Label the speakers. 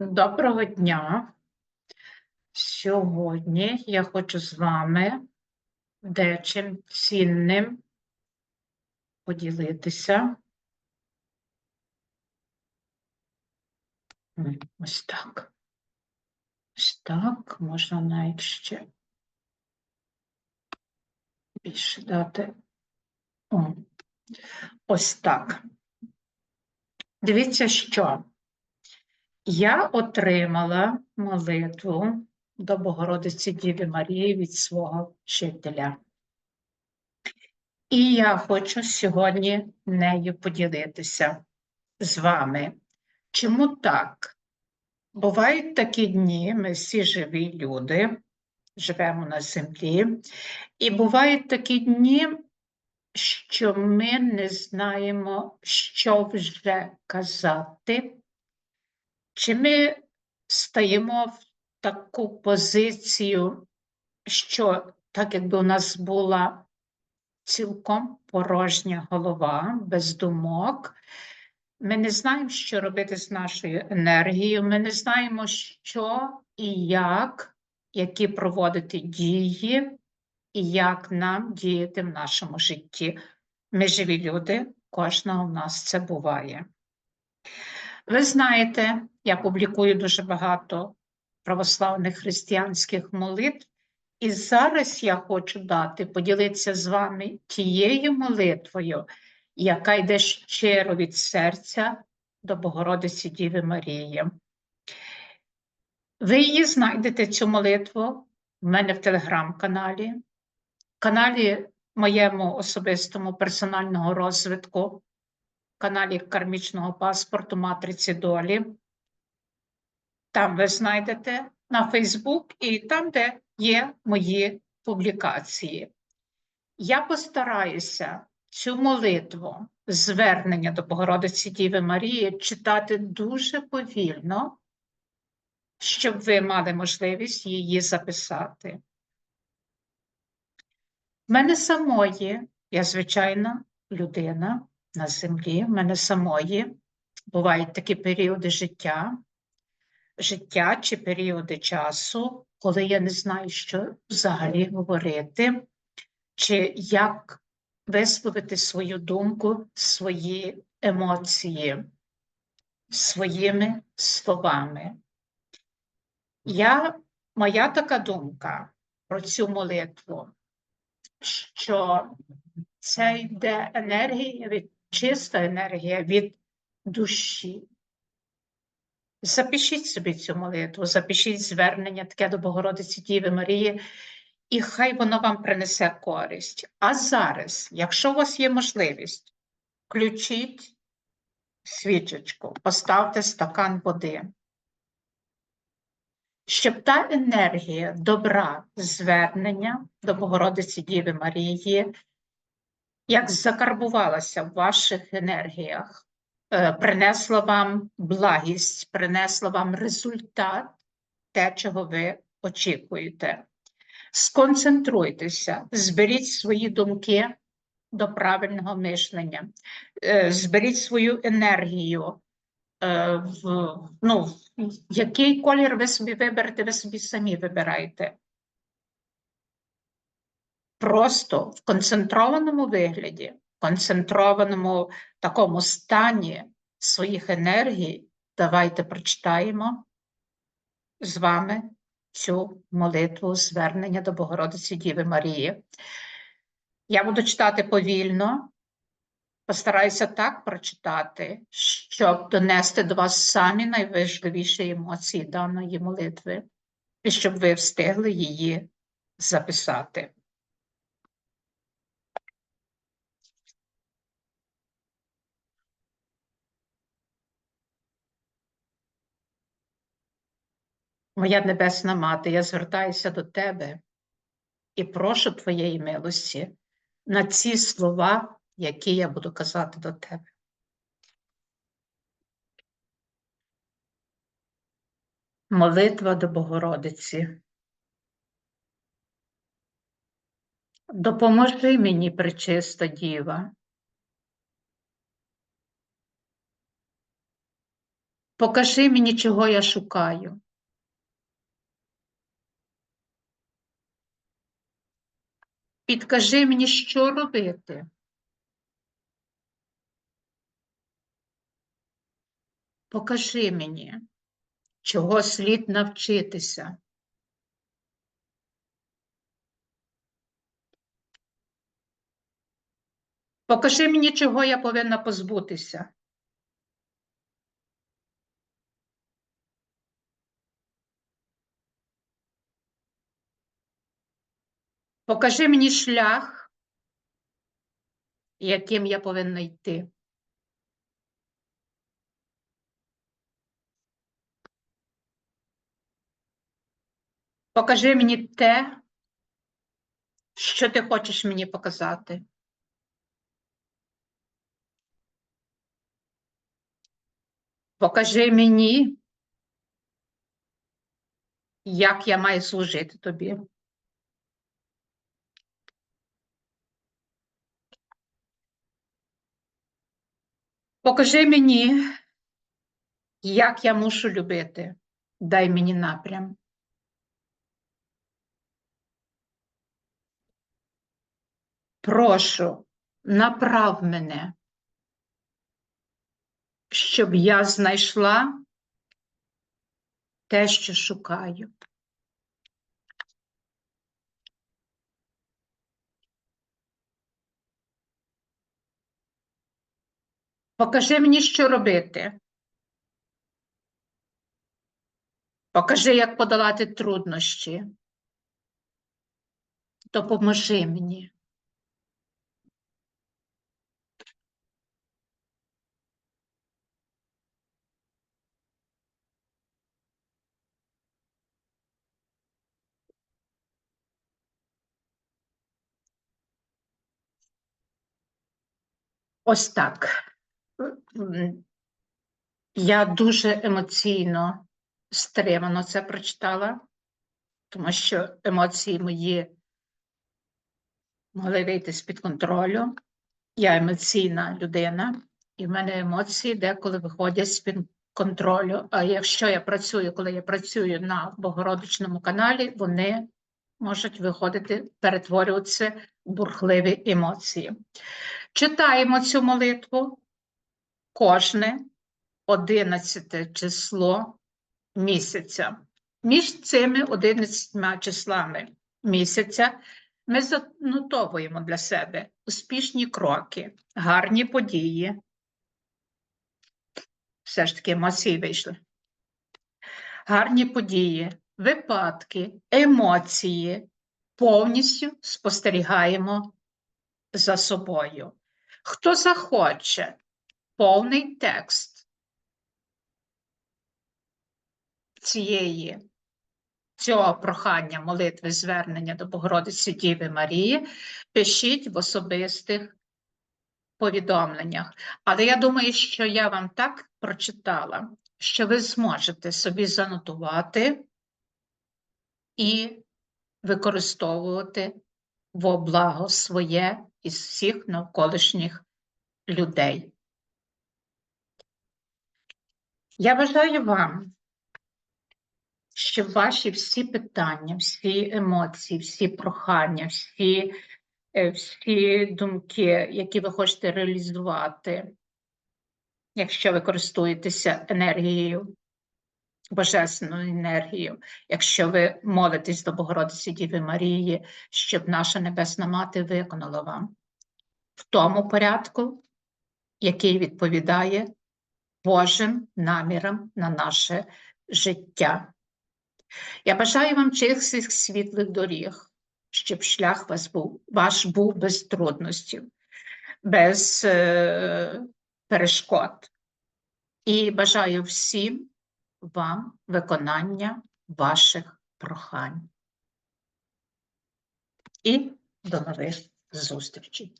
Speaker 1: Доброго дня. Сьогодні я хочу з вами дечим цінним поділитися. Ось так. Ось так, можна навіть ще більше дати. О, Ось так. Дивіться, що я отримала молитву до Богородиці Діви Марії від свого вчителя. І я хочу сьогодні нею поділитися з вами. Чому так? Бувають такі дні, ми всі живі люди, живемо на землі, і бувають такі дні, що ми не знаємо, що вже казати, чи ми стаємо в таку позицію, що так якби у нас була цілком порожня голова, без думок, ми не знаємо, що робити з нашою енергією, ми не знаємо, що і як, які проводити дії, і як нам діяти в нашому житті. Ми живі люди, кожного в нас це буває. Ви знаєте, я публікую дуже багато православних християнських молитв, і зараз я хочу дати, поділитися з вами тією молитвою, яка йде щиро від серця до Богородиці Діви Марії. Ви її знайдете цю молитву в мене в телеграм-каналі, каналі моєму особистому персонального розвитку, каналі кармічного паспорту Матриці Долі. Там ви знайдете на Фейсбук і там, де є мої публікації. Я постараюся цю молитву, звернення до Богородиці Діви Марії читати дуже повільно, щоб ви мали можливість її записати. В мене самої, я звичайна людина на землі, в мене самої бувають такі періоди життя, життя чи періоди часу, коли я не знаю, що взагалі говорити, чи як висловити свою думку, свої емоції своїми словами. Я, моя така думка про цю молитву, що це йде енергія від чиста енергія від душі. Запишіть собі цю молитву, запишіть звернення таке до Богородиці Діви Марії, і хай воно вам принесе користь. А зараз, якщо у вас є можливість, включіть свічечку, поставте стакан води, щоб та енергія добра звернення до Богородиці Діви Марії, як закарбувалася в ваших енергіях, е, принесла вам благість, принесла вам результат, те, чого ви очікуєте. Сконцентруйтеся, зберіть свої думки до правильного мишлення, е, зберіть свою енергію. е, В, ну, який колір ви собі виберете, ви собі самі вибираєте. Просто в концентрованому вигляді, в концентрованому такому стані своїх енергій, давайте прочитаємо з вами цю молитву звернення до Богородиці Діви Марії. Я буду читати повільно, постараюся так прочитати, щоб донести до вас самі найважливіші емоції даної молитви, і щоб ви встигли її записати. Моя небесна мати, я звертаюся до тебе і прошу твоєї милості на ці слова, які я буду казати до тебе. Молитва до Богородиці. Допоможи мені, пречиста діва, Покажи мені, чого я шукаю. Підкажи мені, що робити. Покажи мені, чого слід навчитися. Покажи мені, чого я повинна позбутися. Покажи мені шлях, яким я повинна йти. Покажи мені те, що ти хочеш мені показати. Покажи мені, як я маю служити тобі. Покажи мені, як я мушу любити. Дай мені напрям. Прошу, направ мене, щоб я знайшла те, що шукаю. Покажи мені, що робити. Покажи, як подолати труднощі. Допоможи мені. Ось так. Я дуже емоційно стримано це прочитала, тому що емоції мої могли вийти з-під контролю. Я емоційна людина, і в мене емоції деколи виходять з-під контролю. А якщо я працюю, коли я працюю на Богородичному каналі, вони можуть виходити, перетворюватися в бурхливі емоції. Читаємо цю молитву кожне 11 число місяця. Між цими 11 числами місяця ми занотовуємо для себе успішні кроки, гарні події. Все ж таки емоції вийшли. Гарні події, випадки, емоції повністю спостерігаємо за собою. Хто захоче повний текст цієї, цього прохання, молитви, звернення до Богородиці Діви Марії, пишіть в особистих повідомленнях. Але я думаю, що я вам так прочитала, що ви зможете собі занотувати і використовувати во благо своє із всіх навколишніх людей. Я бажаю вам, щоб ваші всі питання, всі емоції, всі прохання, всі, е, всі думки, які ви хочете реалізувати, якщо ви користуєтеся енергією, божественною енергією, якщо ви молитесь до Богородиці Діви Марії, щоб наша Небесна Мати виконала вам в тому порядку, який відповідає Божим намірам на наше життя. Я бажаю вам чистих світлих доріг, щоб шлях вас був, ваш був без трудностей, без е, перешкод. І бажаю всім вам виконання ваших прохань. І до нових зустрічей.